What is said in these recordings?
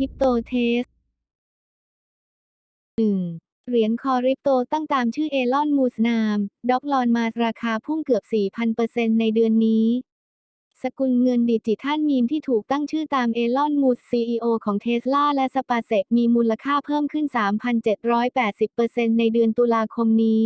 คริปโตเทส 1. เหรียญคอริปโตตั้งตามชื่อเอลอนมูสนาม ด็อกลอนมาราคาพุ่งเกือบ 4,000%ในเดือนนี้ สกุลเงินดิจิทัลมีมที่ถูกตั้งชื่อตามเอลอนมูสซีอีโอของเทสลาและสปาเซกมีมูลค่าเพิ่มขึ้น 3,780%ในเดือนตุลาคมนี้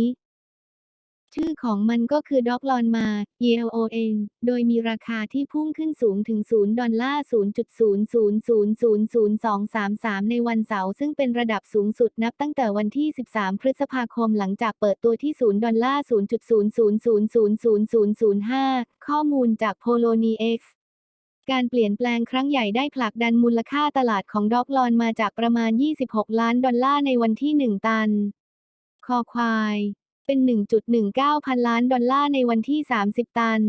ชื่อของมันก็คือด็อกลอนมา ELON โดยมีราคาที่พุ่งขึ้นสูงถึง 0 ดอลลาร์ 0.0000233 ในวันเสาร์ซึ่งเป็นระดับสูงสุดนับตั้งแต่วันที่ 13 พฤษภาคมหลังจากเปิดตัวที่ 0 ดอลลาร์ 0.0000005 ข้อมูลจาก Poloniex การเปลี่ยนแปลงครั้งใหญ่ได้ผลักดันมูลค่าตลาดของด็อกลอนมาจากประมาณ 26 ล้านดอลลาร์ในวันที่ 1 ตัน คอควาย เป็น 1.19 พันล้านดอลลาร์ในวันที่ 30 ตัน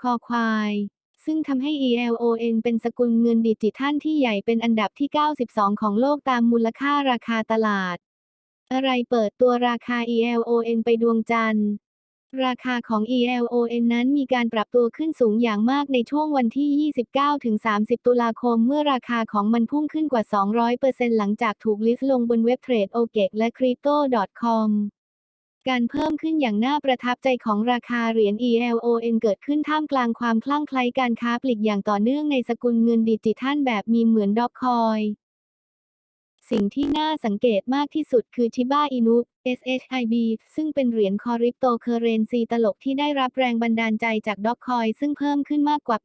คอควาย ซึ่งทำให้ ELON เป็นสกุลเงินดิจิทัลที่ใหญ่เป็นอันดับที่ 92 ของโลกตามมูลค่าราคาตลาด อะไรเปิดตัวราคา ELON ไปดวงจันทร์ราคาของ ELON นั้นมีการปรับตัวขึ้นสูงอย่างมากในช่วงวันที่ 29-30 ตุลาคม เมื่อราคาของมันพุ่งขึ้นกว่า 200%หลังจากถูกลิสต์ลงบนเว็บเทรด OKEX และ Crypto.com การเพิ่มขึ้นอย่างน่าประทับใจของราคาเหรียญ ELON เกิดขึ้นท่ามกลางความคลั่งไคล้การค้าปลีกอย่างต่อเนื่องในสกุลเงินดิจิทัลแบบมีเหมือนดอกคอยสิ่งที่น่าสังเกตมากที่สุดคือชิบ้าอินุ SHIB ซึ่งเป็นเหรียญคอริปโตเคอเรนซีตลกที่ได้รับแรงบันดาลใจจากด็อกคอยซึ่งเพิ่มขึ้นมากกว่า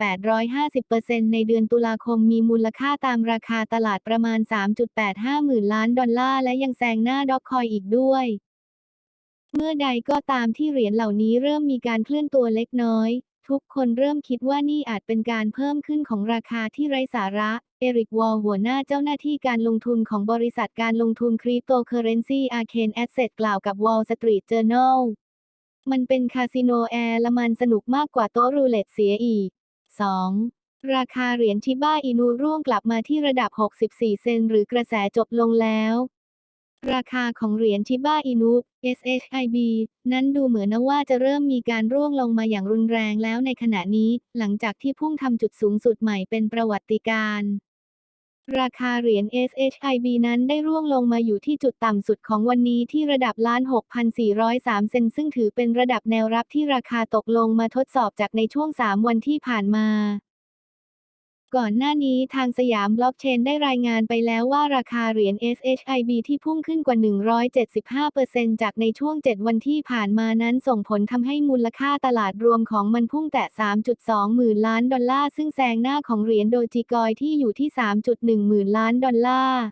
850%ในเดือนตุลาคมมีมูลค่าตามราคาตลาดประมาณ 3.85 หมื่นล้านดอลลาร์และยังแซงหน้าด็อกคอยอีกด้วย เมื่อใดก็ตามที่เหรียญเหล่านี้เริ่มมีการเคลื่อนตัวเล็กน้อย ทุกคนเริ่มคิดว่านี่อาจเป็นการเพิ่มขึ้นของราคาที่ไร้สาระ เอริกวอลหัวหน้าเจ้าหน้าที่การลงทุนของบริษัทการลงทุนคริปโตเคอเรนซีอาเคนแอสเซทกล่าวกับ Wall Street Journal มันเป็นคาสิโนแอร์ละมันสนุกมากกว่าโต๊ะรูเล็ตเสียอีก 2. ราคาเหรียญชิบ้าอินูร่วงกลับมาที่ระดับ 64 เซนหรือกระแสจบลงแล้ว ราคาของเหรียญชิบ้าอินุ SHIB นั้นดูเหมือนว่าจะเริ่มมีการร่วงลงมาอย่างรุนแรงแล้วในขณะนี้ หลังจากที่พุ่งทำจุดสูงสุดใหม่เป็นประวัติการณ์ราคาเหรียญ SHIB นั้นได้ร่วงลงมาอยู่ที่จุดต่ำสุดของวันนี้ที่ระดับล้าน6,403 เซนซึ่งถือเป็นระดับแนวรับที่ราคาตกลงมาทดสอบจากในช่วง 3 วันที่ผ่านมา ก่อนหน้านี้ทางสยามบล็อกเชนได้รายงานไปแล้วว่าราคาเหรียญ SHIB ที่พุ่งขึ้นกว่า 175%จากในช่วง 7 วันที่ผ่านมานั้นส่งผลทำให้มูลค่าตลาดรวมของมันพุ่งแตะ 3.2 หมื่นล้านดอลลาร์ ซึ่งแซงหน้าของเหรียญโดจิกอยที่อยู่ที่ 3.1 หมื่นล้านดอลลาร์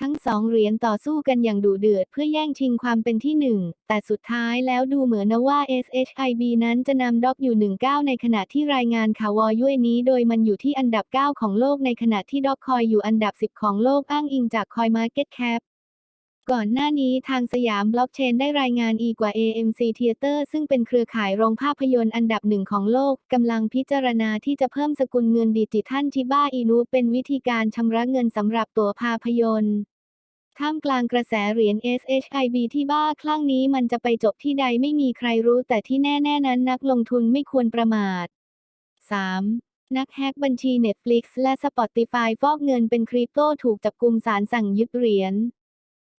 ทั้งสองเหรียญต่อสู้กันอย่างดุเดือดเพื่อแย่งชิงความเป็นที่หนึ่ง แต่สุดท้ายแล้วดูเหมือนว่า SHIB นั้นจะนำด็อกอยู่ 19 ในขณะที่รายงานข่าววอยุ่ยนี้ โดยมันอยู่ที่อันดับ 9 ของโลกในขณะที่ด็อกคอยอยู่อันดับ 10 ของโลกอ้างอิงจากคอยมาร์เก็ตแคป ก่อนหน้านี้ทางสยามบล็อกเชนได้รายงานอีกว่า AMC Theater ซึ่งเป็นเครือข่ายโรงภาพยนตร์อันดับหนึ่งของโลก กำลังพิจารณาที่จะเพิ่มสกุลเงินดิจิทัลชิบ้าอินุเป็นวิธีการชำระเงินสำหรับตั๋วภาพยนตร์ท่ามกลางกระแสเหรียญ SHIB ที่บ้าคลั่งนี้มันจะไปจบที่ใดไม่มีใครรู้แต่ที่แน่ ๆ นั้นนักลงทุนไม่ควรประมาท 3. นักแฮกบัญชี Netflix และ Spotify ฟอกเงินเป็นคริปโตถูกจับกุมศาลสั่งยึดเหรียญ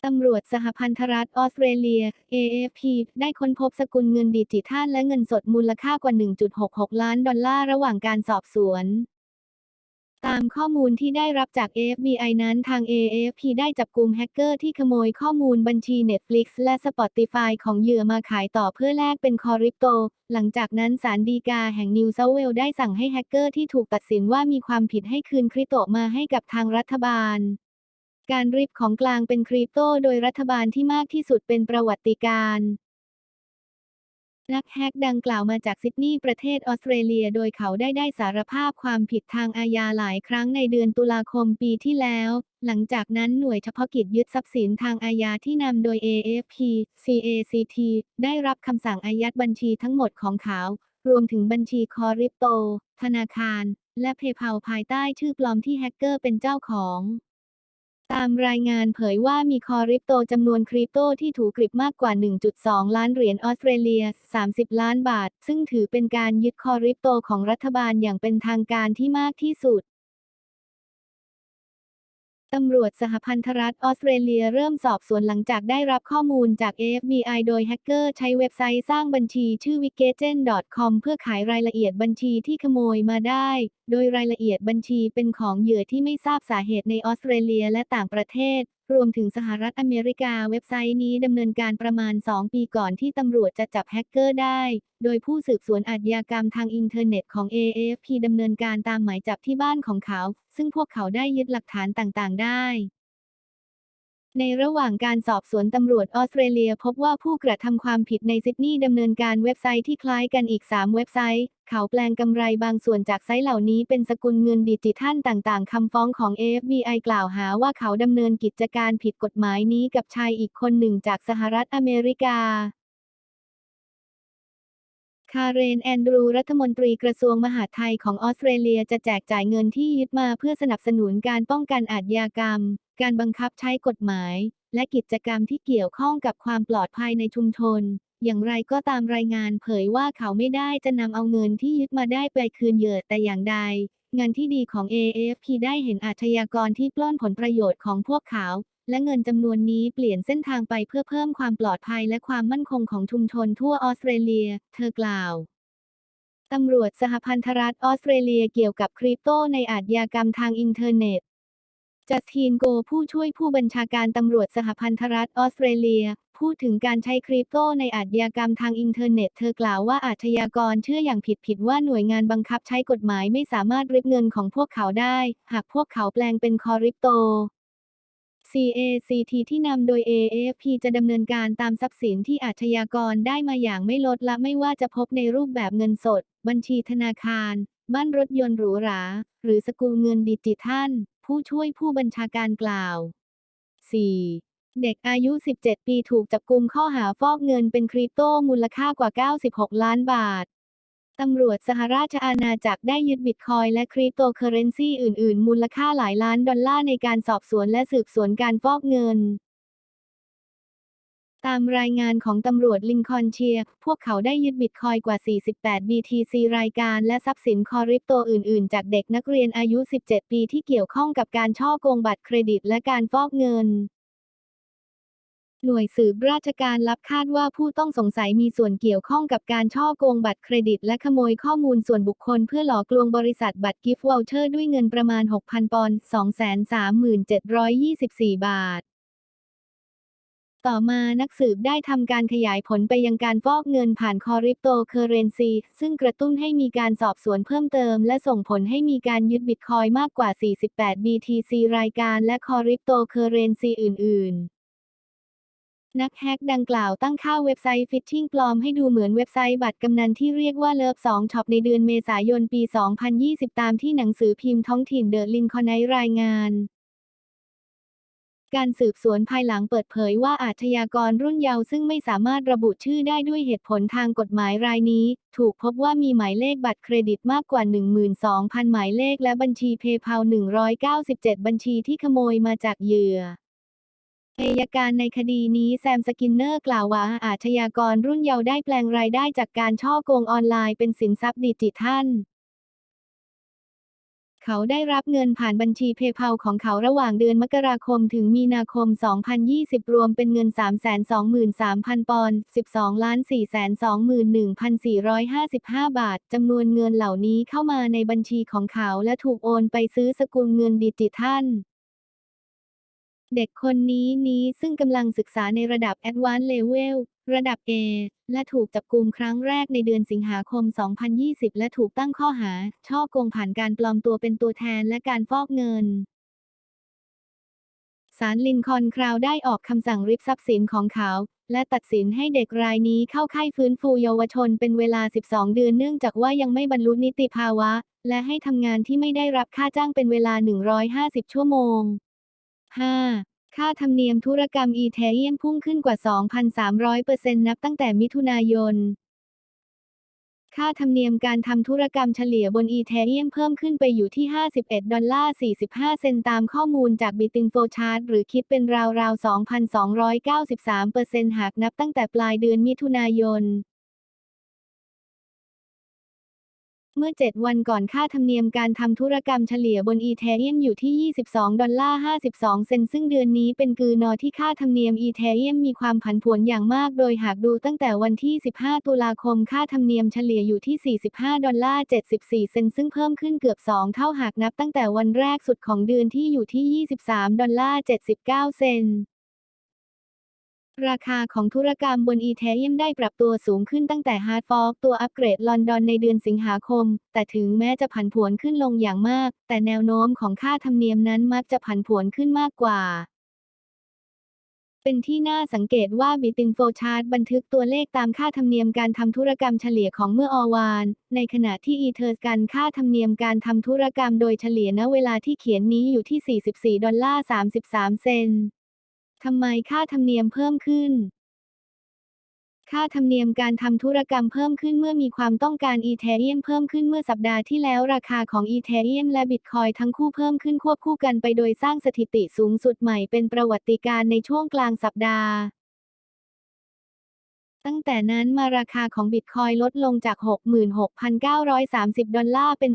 ตำรวจสหพันธรัฐออสเตรเลีย AFP ได้ค้นพบสกุลเงินดิจิทัลและเงินสดมูลค่ากว่า 1.66 ล้านดอลลาร์ระหว่างการสอบสวน ตามข้อมูลที่ได้รับจาก FBI นั้นทาง AFP ได้จับกลุ่มแฮกเกอร์ที่ขโมยข้อมูลบัญชี Netflix และ Spotify ของเหยื่อมาขายต่อเพื่อแลกเป็นคอริปโต หลังจากนั้นศาลฎีกาแห่งนิวเซาท์เวลส์ได้สั่งให้แฮกเกอร์ที่ถูกตัดสินว่ามีความผิดให้คืนคริปโตมาให้กับทางรัฐบาล การริบของกลางเป็นคริปโตโดยรัฐบาลที่มากที่สุดเป็นประวัติการณ์นักแฮกดังกล่าวมาจากซิดนีย์ประเทศออสเตรเลีย โดยเขาได้ได้สารภาพความผิดทางอาญาหลายครั้งในเดือนตุลาคมปีที่แล้ว หลังจากนั้นหน่วยเฉพาะกิจยึดทรัพย์สินทางอาญาที่นำโดย AFP CACT ได้รับคำสั่งอายัดบัญชีทั้งหมดของเขา รวมถึงบัญชีคอริปโต ธนาคาร และเพย์เพาภายใต้ชื่อปลอมที่แฮกเกอร์เป็นเจ้าของ ตามรายงานเผยว่ามีคอริปโตจำนวนคริปโตที่ถูกกริบมากกว่า 1.2 ล้านเหรียญออสเตรเลีย 30 ล้านบาท ซึ่งถือเป็นการยึดคอริปโตของรัฐบาลอย่างเป็นทางการที่มากที่สุด ตำรวจสหพันธรัฐออสเตรเลียเริ่มสอบสวนหลังจากได้รับข้อมูลจาก FBI โดยแฮกเกอร์ใช้เว็บไซต์สร้างบัญชีชื่อ w i g e t e n c o m เพื่อขายรายละเอียดบัญชีที่ขโมยมาได้ โดยรายละเอียดบัญชีเป็นของเหยื่อที่ไม่ทราบสาเหตุในออสเตรเลียและต่างประเทศ รวมถึงสหรัฐอเมริกาเว็บไซต์นี้ดำเนินการประมาณ 2 ปีก่อนที่ตำรวจจะจับแฮกเกอร์ได้ โดยผู้สืบสวนอาชญากรรมทางอินเทอร์เน็ตของ AFP ดำเนินการตามหมายจับที่บ้านของเขา ซึ่งพวกเขาได้ยึดหลักฐานต่างๆ ได้ ในระหว่างการสอบสวนตำรวจออสเตรเลียพบว่าผู้กระทำความผิดในซิดนีย์ดำเนินการเว็บไซต์ที่คล้ายกันอีก 3 เว็บไซต์ เขาแปลงกำไรบางส่วนจากไซต์เหล่านี้เป็นสกุลเงินดิจิทัลต่างๆคำฟ้องของ AFBI กล่าวหาว่าเขาดำเนินกิจการผิดกฎหมายนี้กับชายอีกคนหนึ่งจากสหรัฐอเมริกา คาเรนแอนดรูรัฐมนตรีกระทรวงมหาดไทยของออสเตรเลียจะแจกจ่ายเงินที่ยึดมาเพื่อสนับสนุนการป้องกันอาชญากรรม การบังคับใช้กฎหมาย และกิจกรรมที่เกี่ยวข้องกับความปลอดภัยในชุมชน อย่างไรก็ตามรายงานเผยว่าเขาไม่ได้จะนำเอาเงินที่ยึดมาได้ไปคืนเหยื่อแต่อย่างใด งานที่ดีของ AFP ได้เห็นอาชญากรที่ปล้นผลประโยชน์ของพวกเขา และเงินจำนวนนี้เปลี่ยนเส้นทางไปเพื่อเพิ่มความปลอดภัยและความมั่นคงของชุมชนทั่วออสเตรเลีย เธอกล่าวตำรวจสหพันธรัฐออสเตรเลียเกี่ยวกับคริปโตในอาชญากรรมทางอินเทอร์เน็ตจัสทีนโกผู้ช่วยผู้บัญชาการตำรวจสหพันธรัฐออสเตรเลีย พูดถึงการใช้คริปโตในอาชญากรรมทางอินเทอร์เน็ต เธอกล่าวว่าอาชญากรเชื่ออย่างผิดๆว่าหน่วยงานบังคับใช้กฎหมายไม่สามารถริบเงินของพวกเขาได้ หากพวกเขาแปลงเป็นคอริปโต CACT ที่นำโดย AFP จะดำเนินการตามทรัพย์สินที่อาชญากรได้มาอย่างไม่ลดละไม่ว่าจะพบในรูปแบบเงินสด บัญชีธนาคาร บ้านรถยนต์หรูหรา หรือสกุลเงินดิจิทัล ผู้ช่วยผู้บัญชาการกล่าว 4. เด็กอายุ 17 ปีถูกจับกุมข้อหาฟอกเงินเป็นคริปโตมูลค่ากว่า 96 ล้านบาท ตำรวจสหราชอาณาจักรได้ยึดบิตคอยน์และคริปโตเคอเรนซีอื่น ๆ มูลค่าหลายล้านดอลลาร์ในการสอบสวนและสืบสวนการฟอกเงินตามรายงานของตำรวจลิงคอนเชียร์พวกเขาได้ยึดบิตคอยน์กว่า 48 BTC รายการและทรัพย์สินคอริปโตอื่น ๆ จากเด็กนักเรียนอายุ 17 ปีที่เกี่ยวข้องกับการช่อโกงบัตรเครดิตและการฟอกเงิน หน่วยสืบราชการลับคาดว่าผู้ต้องสงสัยมีส่วนเกี่ยวข้องกับการช่อโกงบัตรเครดิต และขโมยข้อมูลส่วนบุคคลเพื่อหลอกลวงบริษัทบัตรกิฟต์วอลเชอร์ด้วยเงินประมาณ 6,000 ปอนด์237,24 บาท ต่อมานักสืบได้ทำการขยายผลไปยังการฟอกเงินผ่านคอริปโตเคอเรนซี ซึ่งกระตุ้นให้มีการสอบสวนเพิ่มเติม และส่งผลให้มีการยึดบิตคอยมากกว่า 48 BTC รายการและคอริปโตเคอเรนซีอื่น ๆ นักแฮกดังกล่าวตั้งค่าเว็บไซต์ฟิชชิงปลอมให้ดูเหมือนเว็บไซต์บัตรกำนันที่เรียกว่าเลิฟ2ช็อปในเดือนเมษายนปี 2020 ตามที่หนังสือพิมพ์ท้องถิ่นเดอะลินคอนไนรายงานการสืบสวนภายหลังเปิดเผยว่าอาชญากรรุ่นเยาว์ซึ่งไม่สามารถระบุชื่อได้ด้วยเหตุผลทางกฎหมายรายนี้ ถูกพบว่ามีหมายเลขบัตรเครดิตมากกว่า 12,000 หมายเลขและบัญชีเพย์เพา197 บัญชีที่ขโมยมาจากเหยื่อ อัยการในคดีนี้แซมสกินเนอร์กล่าวว่าอาชญากรรุ่นเยาว์ได้แปลงรายได้จากการช่อโกงออนไลน์เป็นสินทรัพย์ดิจิทัล เขาได้รับเงินผ่านบัญชีเพย์เพาของเขาระหว่างเดือนมกราคมถึงมีนาคม 2020 รวมเป็นเงิน 323,000 ปอนด์ 12,421,455 บาท จำนวนเงินเหล่านี้เข้ามาในบัญชีของเขาและถูกโอนไปซื้อสกุลเงินดิจิทัล เด็กคนนี้นี้ซึ่งกำลังศึกษาในระดับ Advanced Level ระดับ A และถูกจับกุมครั้งแรกในเดือนสิงหาคม 2020 และถูกตั้งข้อหา ช่อโกงผ่านการปลอมตัวเป็นตัวแทนและการฟอกเงินศาลลินคอนคราวได้ออกคำสั่งริบทรัพย์สินของเขา และตัดสินให้เด็กรายนี้เข้าค่ายฟื้นฟูเยาวชนเป็นเวลา 12 เดือนเนื่องจากว่ายังไม่บรรลุนิติภาวะ และให้ทำงานที่ไม่ได้รับค่าจ้างเป็นเวลา 150 ชั่วโมง 5. ค่าธรรมเนียมธุรกรรมอีเทเรียมพุ่งขึ้นกว่า 2,300%นับตั้งแต่มิถุนายน ค่าธรรมเนียมการทำธุรกรรมเฉลี่ยบนอีเทเรียมเพิ่มขึ้นไปอยู่ที่ 51 ดอลลาร์ 45 เซนต์ตามข้อมูลจาก Bitinfo-Chart หรือคิดเป็นราวๆ 2,293%หากนับตั้งแต่ปลายเดือนมิถุนายน เมื่อ 7 วันก่อนค่าธรรมเนียมการทำธุรกรรมเฉลี่ยบนอีเทเรียมอยู่ที่ 22 ดอลลาร์ 52 เซนซึ่งเดือนนี้เป็นกือนอที่ค่าธรรมเนียมอีเทเรียมมีความผันผวนอย่างมาก โดยหากดูตั้งแต่วันที่ 15 ตุลาคมค่าธรรมเนียมเฉลี่ยอยู่ที่ 45 ดอลลาร์ 74 เซนซึ่งเพิ่มขึ้นเกือบ 2 เท่าหากนับตั้งแต่วันแรกสุดของเดือนที่อยู่ที่ 23 ดอลลาร์ 79 เซน ราคาของธุรกรรมบนอีเทเรียมได้ปรับตัวสูงขึ้นตั้งแต่ฮาร์ดฟอกตัวอัปเกรดลอนดอนในเดือนสิงหาคม แต่ถึงแม้จะผันผวนขึ้นลงอย่างมาก แต่แนวโน้มของค่าธรรมเนียมนั้นมักจะผันผวนขึ้นมากกว่า เป็นที่น่าสังเกตว่าบิตินโฟชาร์ตบันทึกตัวเลขตามค่าธรรมเนียมการทำธุรกรรมเฉลี่ยของเมื่ออวาน ในขณะที่อีเทอร์กันค่าธรรมเนียมการทำธุรกรรมโดยเฉลี่ยณเวลาที่เขียนนี้อยู่ที่ 44 ดอลลาร์ 33 เซนต์ ทำไมค่าธรรมเนียมเพิ่มขึ้น ค่าธรรมเนียมการทำธุรกรรมเพิ่มขึ้นเมื่อมีความต้องการอีเทเรียมเพิ่มขึ้นเมื่อสัปดาห์ที่แล้วราคาของอีเทเรียมและบิตคอยทั้งคู่เพิ่มขึ้นควบคู่กันไปโดยสร้างสถิติสูงสุดใหม่เป็นประวัติการณ์ในช่วงกลางสัปดาห์ ตั้งแต่นั้นมาราคาของบิตคอยลดลงจาก 66,930 ดอลลาร์เป็น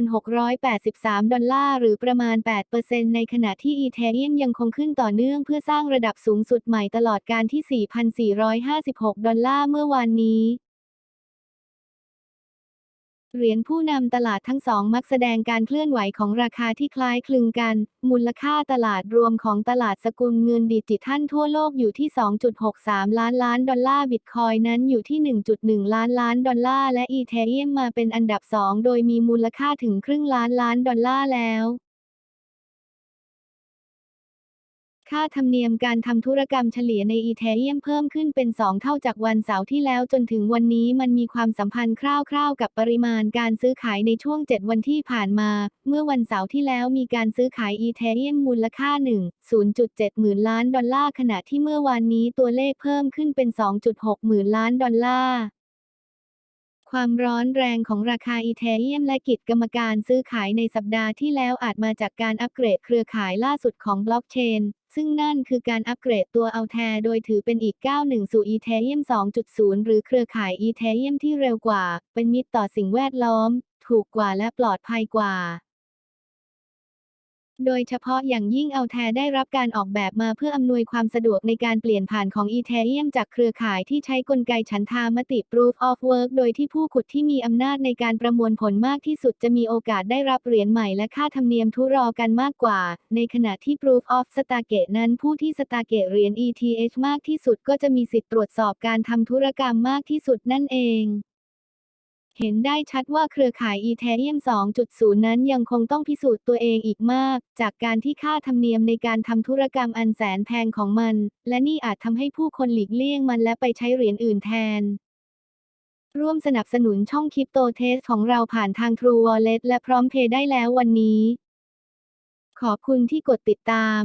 61,683 ดอลลาร์หรือประมาณ 8%ในขณะที่อีเทเรียมยังคงขึ้นต่อเนื่องเพื่อสร้างระดับสูงสุดใหม่ตลอดการที่ 4,456 ดอลลาร์เมื่อวานนี้ เหรียญผู้นำตลาดทั้งสองมักแสดงการเคลื่อนไหวของราคาที่คล้ายคลึงกัน มูลค่าตลาดรวมของตลาดสกุลเงินดิจิทัลทั่วโลกอยู่ที่ 2.63 ล้านล้านดอลลาร์บิตคอยนั้นอยู่ที่ 1.1 ล้านล้านดอลลาร์และอีเทเรียมมาเป็นอันดับสองโดยมีมูลค่าถึงครึ่งล้านล้านดอลลาร์แล้ว ค่าธรรมเนียมการทำธุรกรรมเฉลี่ยในอีเทเรียมเพิ่มขึ้นเป็น 2 เท่าจากวันเสาร์ที่แล้วจนถึงวันนี้มันมีความสัมพันธ์คร่าวๆ กับปริมาณการซื้อขายในช่วง 7 วันที่ผ่านมา เมื่อวันเสาร์ที่แล้วมีการซื้อขายอีเทเรียมมูลค่า 1.0.7หมื่นล้านดอลลาร์ขณะที่เมื่อวานนี้ตัวเลขเพิ่มขึ้นเป็น 2.6 หมื่นล้านดอลลาร์ความร้อนแรงของราคาอีเทเรียมและกิจกรรมการซื้อขายในสัปดาห์ที่แล้วอาจมาจากการอัปเกรดเครือข่ายล่าสุดของบล็อกเชน ซึ่งนั่นคือการอัปเกรดตัวเอาแทโดยถือเป็นอีกก้าวหนึ่งสู่อีเทเรียม 2.0 หรือเครือข่ายอีเทเรียมที่เร็วกว่า เป็นมิตรต่อสิ่งแวดล้อม ถูกกว่าและปลอดภัยกว่า โดยเฉพาะอย่างยิ่งเอาแทได้รับการออกแบบมาเพื่ออำนวยความสะดวกในการเปลี่ยนผ่านของอีเทเรียมจากเครือข่ายที่ใช้กลไกฉันทามติ Proof of Work โดยที่ผู้ขุดที่มีอำนาจในการประมวลผลมากที่สุดจะมีโอกาสได้รับเหรียญใหม่และค่าธรรมเนียมทุรอกันมากกว่า ในขณะที่ Proof of Stake นั้นผู้ที่สตาเกตเหรียญ ETH มากที่สุดก็จะมีสิทธิ์ตรวจสอบการทำธุรกรรมมากที่สุดนั่นเอง เห็นได้ชัดว่าเครือข่าย Ethereum 2.0 นั้นยังคงต้องพิสูจน์ตัวเองอีกมาก จากการที่ค่าธรรมเนียมในการทำธุรกรรมอันแสนแพงของมัน และนี่อาจทำให้ผู้คนหลีกเลี่ยงมันและไปใช้เหรียญอื่นแทน ร่วมสนับสนุนช่องคริปโตเทสของเราผ่านทาง True Wallet และพร้อมเพย์ได้แล้ววันนี้ ขอบคุณที่กดติดตาม